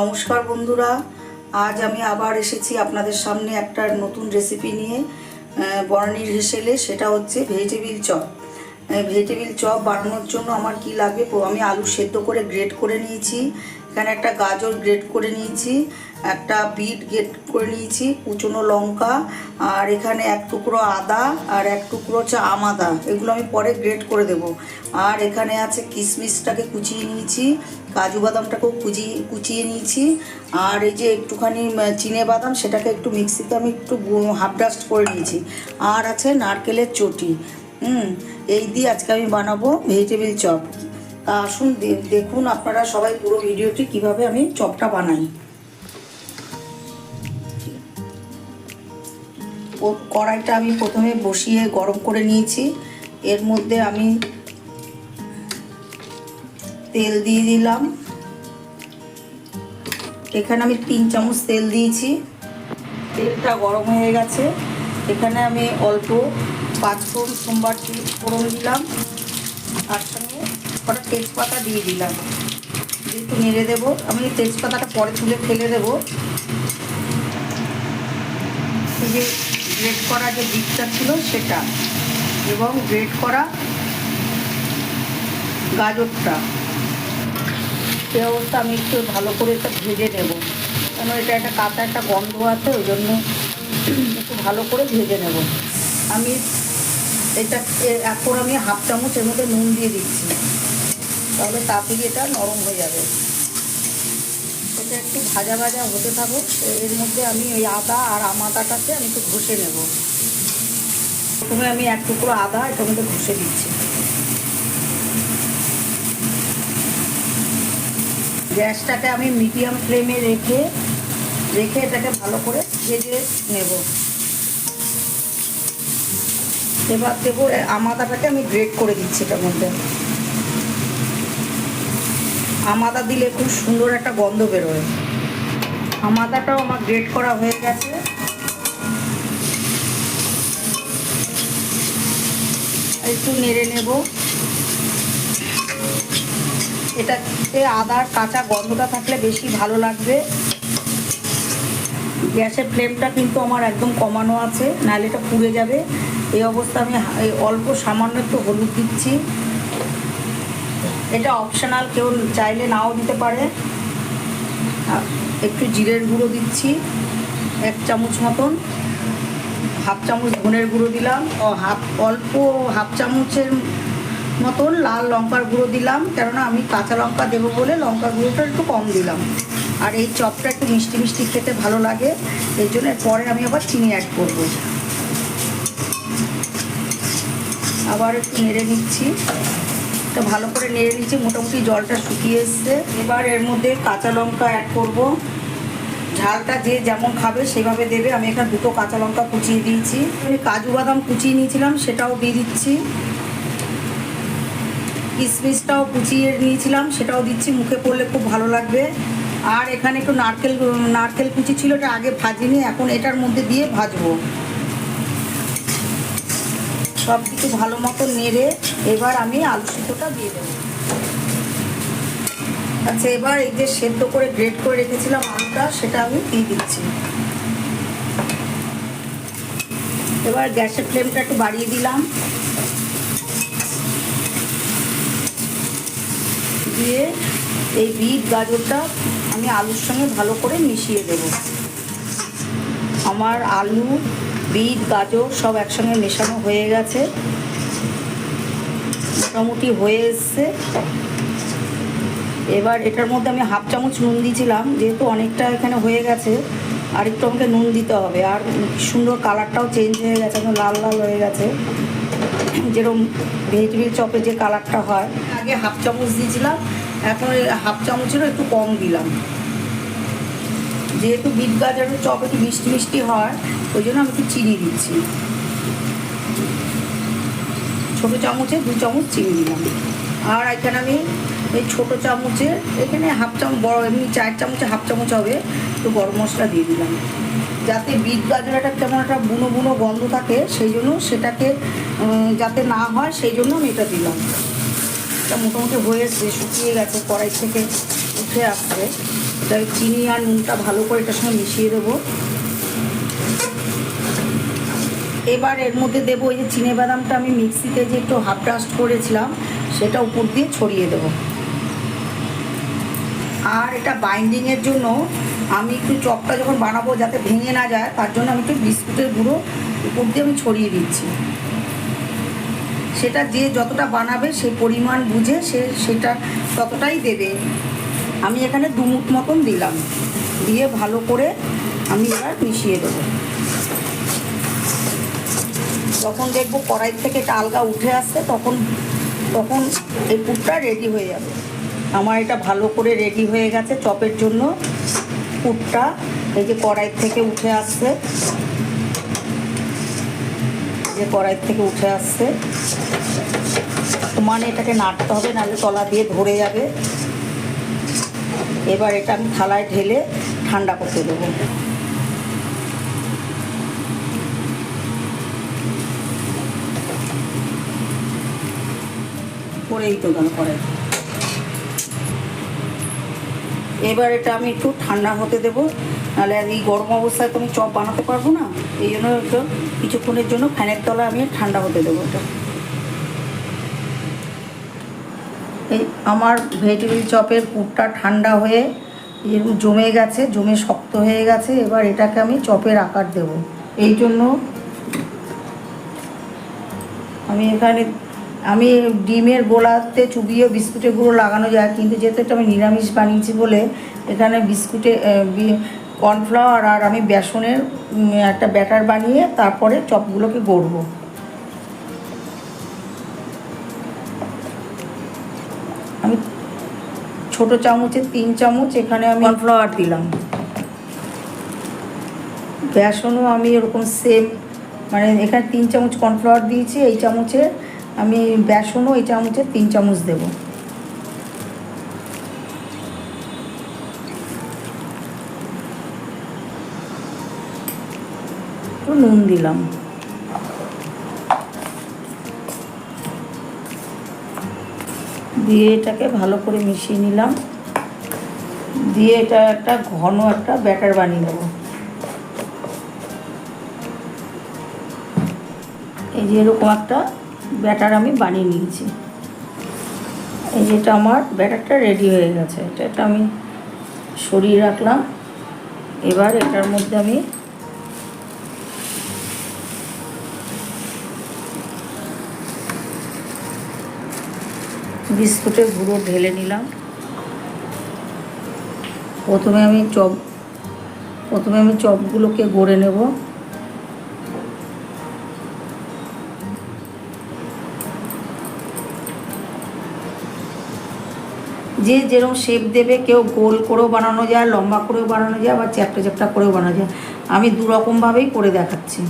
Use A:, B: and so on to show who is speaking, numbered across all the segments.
A: নমস্কার বন্ধুরা। আজ আমি আবার এসেছি আপনাদের সামনে একটা নতুন রেসিপি নিয়ে বর্ণির হেসেলে, সেটা হচ্ছে ভেজিটেবিল চপ। ভেজিটেবিল চপ বানানোর জন্য আমার কি লাগবে আমি আলু সেদ্ধ করে গ্রেট করে নিয়েছি, এখানে একটা গাজর গ্রেট করে নিয়েছি, একটা বিট গ্রেট করে নিয়েছি, কুচনো লঙ্কা, আর এখানে এক টুকরো আদা, আর এক টুকরো হচ্ছে আম আদা। এগুলো আমি পরে গ্রেট করে দেব। আর এখানে আছে কিশমিশটাকে কুচিয়ে নিয়েছি কাজু বাদামটাকেও কুচিয়ে কুচিয়ে নিয়েছি। আর এই যে একটুখানি চিনে বাদাম, সেটাকে একটু মিক্সিতে আমি একটু হাফ ডাস্ট করে নিয়েছি। আর আছে নারকেলের চটি। হুম, এই দিয়ে আজকে আমি বানাবো ভেজিটেবিল চপ তা আসুন দেখুন আপনারা সবাই পুরো ভিডিওটি কীভাবে আমি চপটা বানাই। ও কড়াইটা আমি প্রথমে বসিয়ে গরম করে নিয়েছি। এর মধ্যে আমি তেল দিয়ে দিলাম। এখানে আমি তিন চামচ তেল দিয়েছি। তেলটা গরম হয়ে গেছে। এখানে আমি অল্প পাঁচফোড়ন সোমবার ফোড়ন দিলাম। তার সঙ্গে কটা তেজপাতা দিয়ে দিলাম। একটু নেড়ে দেবো, আমি তেজপাতাটা পরে তুলে ফেলে দেবো। যে গ্রেট করা যে দিকটা ছিল সেটা এবং গ্রেট করা গাজরটা। সে অবস্থা আমি একটু ভালো করে এটা ভেজে নেব। কেন এটা একটা কাঁচা একটা গন্ধ আছে, ওই জন্য একটু ভালো করে ভেজে নেব। আমি এটা এখন আমি হাফ চামচ এর মধ্যে নুন দিয়ে দিচ্ছি। তাহলে তাড়াতাড়ি এটা নরম হয়ে যাবে। এটা একটু ভাজা ভাজা হতে থাকুক, এর মধ্যে আমি ওই আদা আর আম আমি একটু ঘষে নেব। প্রথমে আমি এক টুকরো আদা এটার মধ্যে ঘষে দিচ্ছি। গ্যাসটাকে আমি মিডিয়াম ফ্লেমে রেখে রেখে এটাকে ভালো করে ভেজে নেব। এবার দেবো আমাদাটাকে আমি গ্রেট করে দিচ্ছি এটার মধ্যে। আমাদা দিলে খুব সুন্দর একটা গন্ধ বেরোয়। আমাদাটাও আমার গ্রেট করা হয়ে গেছে। একটু নেড়ে নেব। এটাতে আদার কাঁচা গন্ধটা থাকলে বেশি ভালো লাগবে। গ্যাসের ফ্লেমটা কিন্তু আমার একদম কমানো আছে, নাহলে এটা পুড়ে যাবে। এই অবস্থা আমি অল্প সামান্য একটু হলুদ দিচ্ছি। এটা অপশনাল কেউ চাইলে নাও দিতে পারে। একটু জিরের গুঁড়ো দিচ্ছি, এক চামচ মতন। হাফ চামচ ধনের গুঁড়ো দিলাম। ও, হাফ, অল্প হাফ চামচের মতন লাল লঙ্কার গুঁড়ো দিলাম, কেননা আমি কাঁচা লঙ্কা দেবো বলে লঙ্কার গুঁড়োটা একটু কম দিলাম। আর এই চপটা একটু মিষ্টি মিষ্টি খেতে ভালো লাগে এই জন্য পরে আমি আবার চিনি অ্যাড করব। আবার একটু নেড়ে নিচ্ছি। তো ভালো করে নেড়ে নিচ্ছি, মোটামুটি জলটা শুকিয়ে এসছে। এবার এর মধ্যে কাঁচা লঙ্কা অ্যাড করব। ঝালটা যে যেমন খাবে সেভাবে দেবে। আমি এখানে দুটো কাঁচা লঙ্কা কুচিয়ে দিয়েছি। কাজু বাদাম কুচিয়ে নিয়েছিলাম, সেটাও দিয়ে দিচ্ছি। কিশমিশটাও কুচিয়ে নিয়েছিলাম, সেটাও দিচ্ছি, মুখে পড়লে খুব ভালো লাগবে। আর এখানে একটু নারকেল নারকেল কুচি ছিল, এটা আগে ভাজিনি, এখন এটার মধ্যে দিয়ে ভাজবো। সব কিছু ভালো মতো নেড়ে এবার আমি আলু সিদ্ধটা দিয়ে দেবো। আচ্ছা এবার এই যে সেদ্ধ করে গ্রেট করে রেখেছিলাম আলুটা, সেটা আমি দিয়ে দিচ্ছি। এবার গ্যাসের ফ্লেমটা একটু বাড়িয়ে দিলাম। দিয়ে এই বিট গাজরটা আমি আলুর সঙ্গে ভালো করে মিশিয়ে দেব। আমার আলু, বিট, গাজর সব একসঙ্গে মেশানো হয়ে গেছে। মোটামুটি হয়ে এসছে। এবার এটার মধ্যে আমি হাফ চামচ নুন দিয়েছিলাম, যেহেতু অনেকটা এখানে হয়ে গেছে আর একটু আমাকে নুন দিতে হবে। আর সুন্দর কালারটাও চেঞ্জ হয়ে গেছে লাল লাল হয়ে গেছে। যেরকম ভেজিটেবিল চপে যে কালারটা হয় আগে হাফ চামচ দিয়েছিলাম, এখন হাফ চামচেরও একটু কম দিলাম। যেহেতু বিট গাজরের চপ একটু মিষ্টি মিষ্টি হয়, ওই জন্য আমি একটু চিনি দিচ্ছি। ছোটো চামচে দু চামচ চিনি দিলাম। আর এখানে আমি এই ছোটো চামচে, এখানে হাফ চামচ, বড়, এমনি চার চামচে হাফ চামচ হবে, একটু গরম মশলা দিয়ে দিলাম। যাতে বিট গাজর একটা কেমন একটা বুনো বুনো গন্ধ থাকে, সেই জন্য সেটাকে যাতে না হয়, সেই জন্য আমি এটা দিলাম। এটা মোটামুটি হয়েছে, শুকিয়ে গেছে, কড়াই থেকে উঠে আসছে। তাই চিনি আর নুনটা ভালো করে এটার সঙ্গে মিশিয়ে দেবো। এবার এর মধ্যে দেবো ওই যে চিনে বাদামটা আমি মিক্সিতে যে একটু হাফ ডাস্ট করেছিলাম, সেটা উপর দিয়ে ছড়িয়ে দেবো। আর এটা বাইন্ডিংয়ের জন্য আমি একটু চপটা যখন বানাবো যাতে ভেঙে না যায়, তার জন্য আমি একটু বিস্কুটের গুঁড়ো উপর দিয়ে আমি ছড়িয়ে দিচ্ছি। সেটা যে যতটা বানাবে সেই পরিমাণ বুঝে সে সেটা ততটাই দেবে। আমি এখানে দুমুট মতন দিলাম। দিয়ে ভালো করে আমি এবার মিশিয়ে দেবো। যখন দেখব কড়াই থেকে এটা আলগা উঠে আসছে, তখন তখন এই পুরটা রেডি হয়ে যাবে। আমার এটা ভালো করে রেডি হয়ে গেছে চপের জন্য। পুরটা এই যে কড়াই থেকে উঠে আসছে। যে কড়াই থেকে উঠে আসছে। মানে এটাকে নাড়তে হবে, নাহলে তলা দিয়ে ধরে যাবে। এবার এটা আমি থালায় ঢেলে ঠান্ডা করতে দেবো। করেই তো গেল করে এবার এটা আমি একটু ঠান্ডা হতে দেবো। নাহলে আর এই গরম অবস্থায় তো আমি চপ বানাতে পারব না। এই জন্য একটু কিছুক্ষণের জন্য ফ্যানের তলায় আমি ঠান্ডা হতে দেবো এটা এই আমার ভেজিটেবিল চপের পুরটা ঠান্ডা হয়ে এরকম জমে গেছে, জমে শক্ত হয়ে গেছে, এবার এটাকে আমি চপের আকার দেব। এই জন্য আমি এখানে, আমি ডিমের গোলাতে চুবিয়ে বিস্কুটের গুঁড়ো লাগানো যায়, কিন্তু যেহেতু এটা আমি নিরামিষ বানিয়েছি বলে এখানে বিস্কুটে কর্নফ্লাওয়ার আর আমি বেসনের একটা ব্যাটার বানিয়ে তারপরে চপগুলোকে গড়বো। আমি ছোট চামচের তিন চামচ এখানে আমি কর্নফ্লাওয়ার দিলাম। বেসনও আমি এরকম সেম মানে এখানে তিন চামচ কর্নফ্লাওয়ার দিয়েছি এই চামচে আমি বেসনও এই চামচে তিন চামচ দেব। নুন দিলাম। দিয়ে এটাকে ভালো করে মিশিয়ে নিলাম। দিয়ে এটা একটা ঘন একটা ব্যাটার বানিয়ে নেব। এই যে এরকম একটা ব্যাটার আমি বানিয়ে নিয়েছি। এই যেটা আমার ব্যাটারটা রেডি হয়ে গেছে। এটা এটা আমি সরিয়ে রাখলাম। এবার এটার মধ্যে আমি বিস্কুটের গুঁড়ো ঢেলে নিলাম। প্রথমে আমি চপ, প্রথমে আমি চপগুলোকে গড়ে নেব। যে যেরকম শেপ দেবে, কেউ গোল করেও বানানো যায়, লম্বা করেও বানানো যায়, আবার চ্যাপটা চ্যাপটা করেও বানানো যায়। আমি দু রকমভাবেই করে দেখাচ্ছি।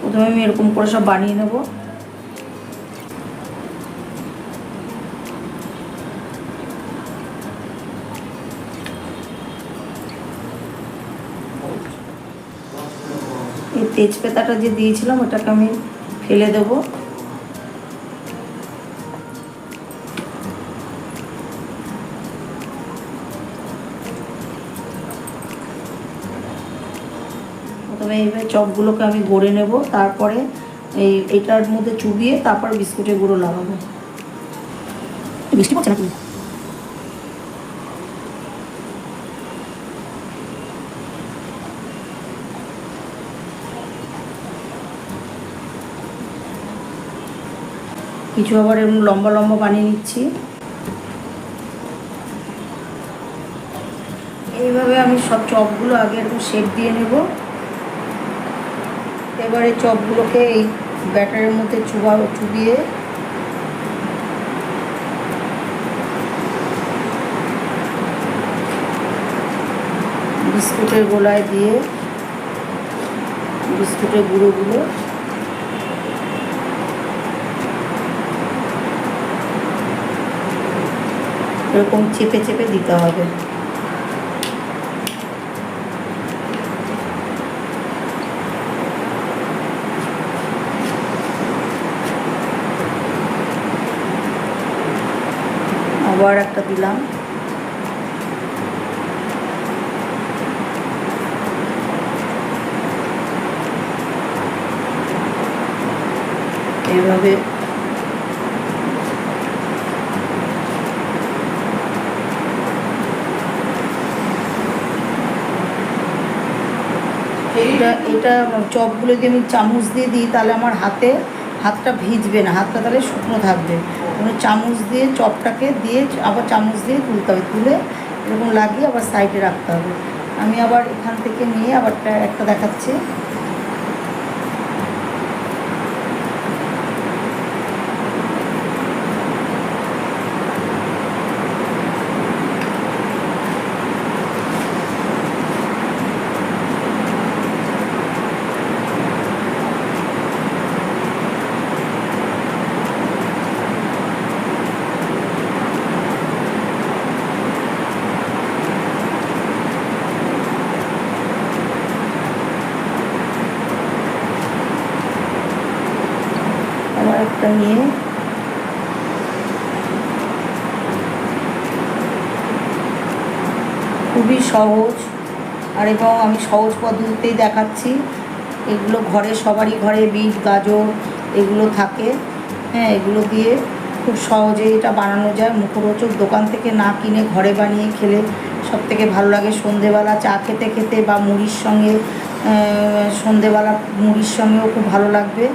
A: প্রথমে আমি এরকম করে সব বানিয়ে নেব। তেজপাতাটা যে দিয়েছিলাম, ওটাকে আমি ফেলে দেবো। প্রথমে এইভাবে চপগুলোকে আমি গড়ে নেব, তারপরে এই এটার মধ্যে চুবিয়ে তারপর বিস্কুটের গুঁড়ো লাগাবো। বৃষ্টি পড়ছে নাকি? কিছু আবার এরকম লম্বা লম্বা বানিয়ে নিচ্ছি। এইভাবে আমি সব চপগুলো আগে এরকম শেপ দিয়ে নেব। এবারে চপগুলোকে এই ব্যাটারের মধ্যে চুবা, চুবিয়ে বিস্কুটের গোলায় দিয়ে, বিস্কুটের গুঁড়োগুলো এরকম চেপে চেপে দিতে হবে। আবার একটা দিলাম। এভাবে এটা এটা চপগুলো যদি আমি চামচ দিয়ে দিই, তাহলে আমার হাতে হাতটা ভিজবে না, হাতটা তাহলে শুকনো থাকবে। কোনো চামচ দিয়ে চপটাকে দিয়ে আবার চামচ দিয়ে তুলতে হবে। তুলে এরকম লাগিয়ে আবার সাইডে রাখতে হবে। আমি আবার এখান থেকে নিয়ে আবার একটা- একটা দেখাচ্ছি আবার একটা নিয়ে খুবই সহজ, আর এবং আমি সহজ পদ্ধতিতেই দেখাচ্ছি। এগুলো ঘরে, সবারই ঘরে বিট গাজর, এগুলো থাকে। হ্যাঁ এগুলো দিয়ে খুব সহজে এটা বানানো যায়। মুখরোচক দোকান থেকে না কিনে ঘরে বানিয়ে খেলে সব থেকে ভালো লাগে সন্ধেবেলা চা খেতে খেতে বা মুড়ির সঙ্গে সন্ধেবেলা মুড়ির সঙ্গেও খুব ভালো লাগবে।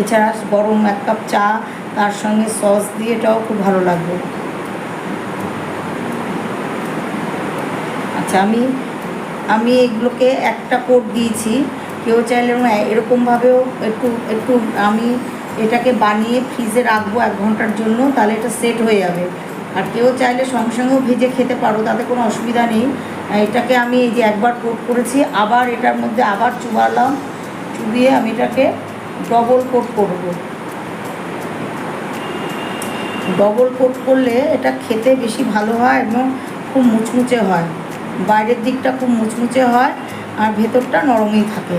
A: এছাড়া গরম এক কাপ চা, তার সঙ্গে সস দিয়ে এটাও খুব ভালো লাগবে। আচ্ছা আমি আমি এগুলোকে একটা কোট দিয়েছি। কেউ চাইলে এরকমভাবেও একটু একটু আমি এটাকে বানিয়ে ফ্রিজে রাখব এক ঘণ্টার জন্য, তাহলে এটা সেট হয়ে যাবে। আর কেউ চাইলে সঙ্গে সঙ্গেও ভেজে খেতে পারো, তাতে কোনো অসুবিধা নেই। এটাকে আমি এই যে একবার কোট করেছি, আবার এটার মধ্যে আবার চুবালাম, চুবিয়ে আমি এটাকে ডবল কোট করব। ডবল কোট করলে এটা খেতে বেশি ভালো হয় এবং খুব মুচমুচে হয়। বাইরের দিকটা খুব মুচমুচে হয় আর ভেতরটা নরমই থাকে।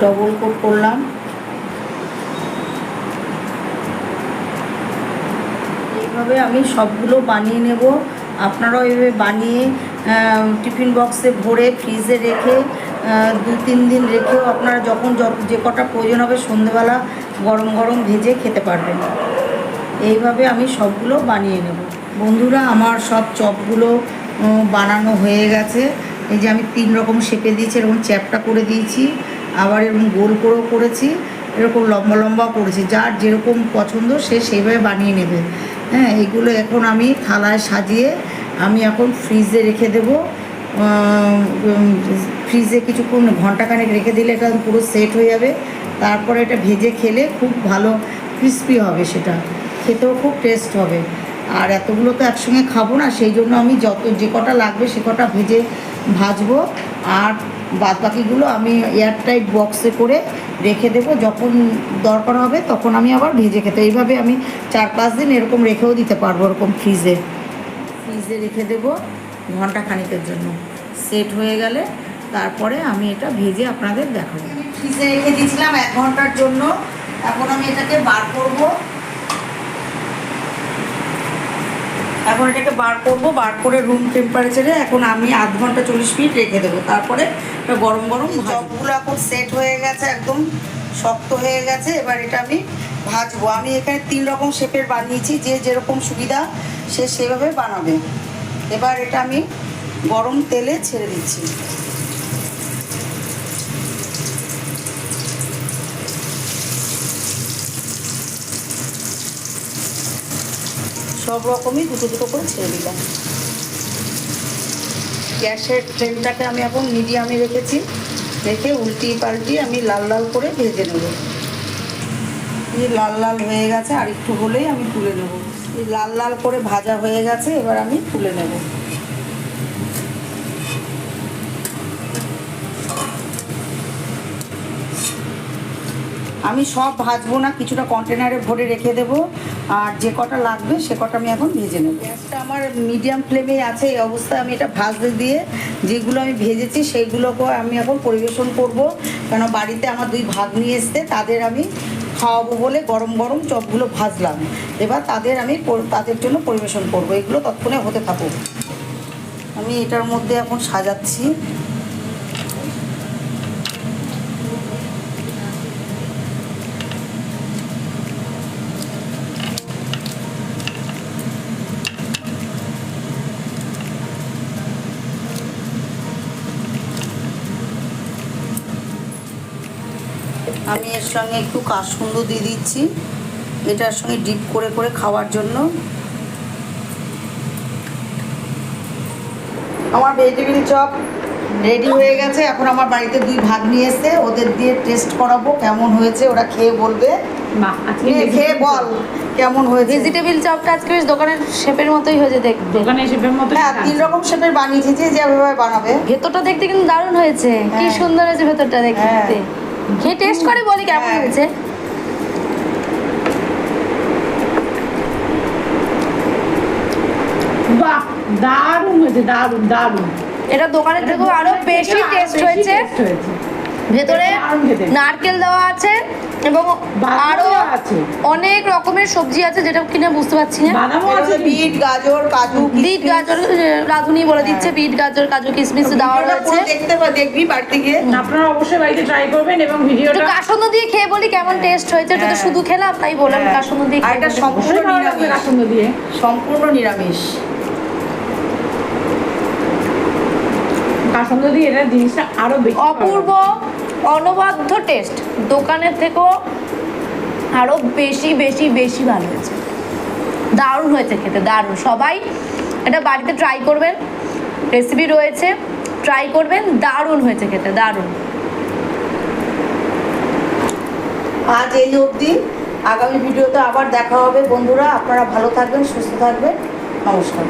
A: ডবল কোট করলাম। এইভাবে আমি সবগুলো বানিয়ে নেব। আপনারাও এইভাবে বানিয়ে টিফিন বক্সে ভরে ফ্রিজে রেখে দু তিন দিন রেখেও আপনারা যখন যে কটা প্রয়োজন হবে সন্ধেবেলা গরম গরম ভেজে খেতে পারবেন। এইভাবে আমি সবগুলো বানিয়ে নেব। বন্ধুরা, আমার সব চপগুলো বানানো হয়ে গেছে। এই যে আমি তিন রকম শেপে দিয়েছি, এরকম চ্যাপটা করে দিয়েছি, আবার এরকম গোল করেও করেছি, এরকম লম্বা লম্বা করেছি। যার যেরকম পছন্দ সে সেইভাবে বানিয়ে নেবে। হ্যাঁ এগুলো এখন আমি থালায় সাজিয়ে আমি এখন ফ্রিজে রেখে দেবো। ফ্রিজে কিছুক্ষণ ঘণ্টা ঘন্টাখানেক রেখে দিলে এটা পুরো সেট হয়ে যাবে। তারপরে এটা ভেজে খেলে খুব ভালো ক্রিস্পি হবে সেটা। খেতেও খুব টেস্ট হবে। আর এতগুলো তো একসঙ্গে খাব না, সেই জন্য আমি যত, যে কটা লাগবে সে কটা ভেজে ভাজবো। আর বাদ বাকিগুলো আমি এয়ারটাইট বক্সে করে রেখে দেবো। যখন দরকার হবে তখন আমি আবার ভেজে খেতে, এইভাবে আমি চার পাঁচ দিন এরকম রেখেও দিতে পারব এরকম ফ্রিজে ফ্রিজে রেখে দেবো ঘণ্টা খানিকের জন্য। সেট হয়ে গেলে তারপরে আমি এটা ভেজে আপনাদের দেখাবো। ফ্রিজে রেখে দিয়েছিলাম এক ঘণ্টার জন্য। এখন আমি এটাকে বার করব। এখন এটাকে বার করব। বার করে রুম টেম্পারেচারে এখন আমি আধ ঘণ্টা চল্লিশ মিনিট রেখে দেবো। তারপরে এটা গরম গরম সবগুলো এখন সেট হয়ে গেছে একদম শক্ত হয়ে গেছে। এবার এটা আমি ভাজবো। আমি এখানে তিন রকম শেপের বানিয়েছি। যে যেরকম সুবিধা সে সেভাবে বানাবে। এবার এটা আমি গরম তেলে ছেড়ে দিচ্ছি। সব রকমই দুটো দুটো করে ছেড়ে দিলাম। গ্যাসের ট্রেনটাকে আমি এখন মিডিয়ামে রেখেছি। রেখে উল্টি পাল্টি আমি লাল লাল করে ভেজে নেব। লাল লাল হয়ে গেছে, আর একটু হলেই আমি তুলে নেব। লাল লাল করে ভাজা হয়ে গেছে, এবার আমি তুলে নেব। আমি সব ভাজবো না, কিছুটা কন্টেনারে ভরে রেখে দেব, আর যে কটা লাগবে সে কটা আমি এখন ভেজে নেব। গ্যাসটা আমার মিডিয়াম ফ্লেমে আছে, এই অবস্থায় আমি এটা ভাজতে দিয়ে যেগুলো আমি ভেজেছি সেইগুলোকে আমি এখন পরিবেশন করব, কেন বাড়িতে আমার দুই ভাগ নিয়ে এসতে তাদের আমি খাওয়াবো বলে গরম গরম চপগুলো ভাজলাম। এবার তাদের আমি তাদের জন্য পরিবেশন করব। এগুলো তৎক্ষণে হতে থাকুক। আমি এটার মধ্যে এখন সাজাচ্ছি। আমি এর সঙ্গে একটু কাসুন্দ দিয়ে দিচ্ছি। এটার সঙ্গে ডিপ করে করে খাওয়ার জন্য। আমার ভেজিটেবিল চপ রেডি হয়ে গেছে। এখন আমার বাড়িতে দুই ভাগ নিয়ে এসে ওদের দিয়ে টেস্ট করাবো কেমন হয়েছে ওরা খেয়ে বলবে। খেয়ে বল কেমন হয়েছে।
B: ভেজিটেবিল চপটা আজকে বেশ দোকানের শেপের মতোই হয়েছে দেখতে
C: দোকানে শেপের মতো
A: হ্যাঁ তিন রকম শেপের বানিয়েছি যে যেভাবে বানাবে।
B: ভেতরটা দেখতে কিন্তু দারুণ হয়েছে। কি
A: হ্যাঁ।
B: সুন্দর হয়েছে ভেতরটা দেখতে।
A: হ্যাঁ।
B: খেয়ে টেস্ট করে বলি কেমন
A: হ্যাঁ।
B: হয়েছে?
C: বাহ দারুণ হয়েছে দারুণ দারুণ।
B: এটা দোকানের থেকেও আরও বেশি টেস্ট হয়েছে। ভেতরে নারকেল দেওয়া আছে। এবং
C: আরও আছে।
B: অনেক রকমের সবজি আছে যেটা কিনা বুঝতে পারছি না।
C: বাদামও আছে।
A: বিট গাজর কাজু
B: বিট গাজর রাধুনি বলে দিচ্ছে বিট গাজর কাজু কিশমিশ দেওয়া
A: ভিডিওটা
B: রয়েছে।
A: দেখতে পা দেখবি বাড়িতে গিয়ে।
C: আপনারা অবশ্যই বাড়িতে ট্রাই করবেন এবং ভিডিওটা
B: কাসন্দ দিয়ে খেয়ে বলি কেমন টেস্ট হয়েছে এটা তো
A: হ্যাঁ।
B: শুধু খেলাম তাই বললাম
A: হ্যাঁ।
B: কাসন্দ দিয়ে
A: আর এটা সম্পূর্ণ নিরামিষ।
C: কাসন্দ দিয়ে।
A: সম্পূর্ণ নিরামিষ।
C: কাসন্দ দিয়ে এটা জিনিসটা আরও
B: অপূর্ব অনবাধ্য টেস্ট দোকানের থেকেও আরও বেশি বেশি বেশি ভালো হয়েছে। দারুণ হয়েছে খেতে, দারুণ। সবাই এটা বাড়িতে ট্রাই করবেন রেসিপি রয়েছে ট্রাই করবেন, দারুণ হয়েছে খেতে, দারুণ।
A: আজ এই অবধি। আগামী ভিডিওতে আবার দেখা হবে। বন্ধুরা, আপনারা ভালো থাকবেন, সুস্থ থাকবেন। নমস্কার।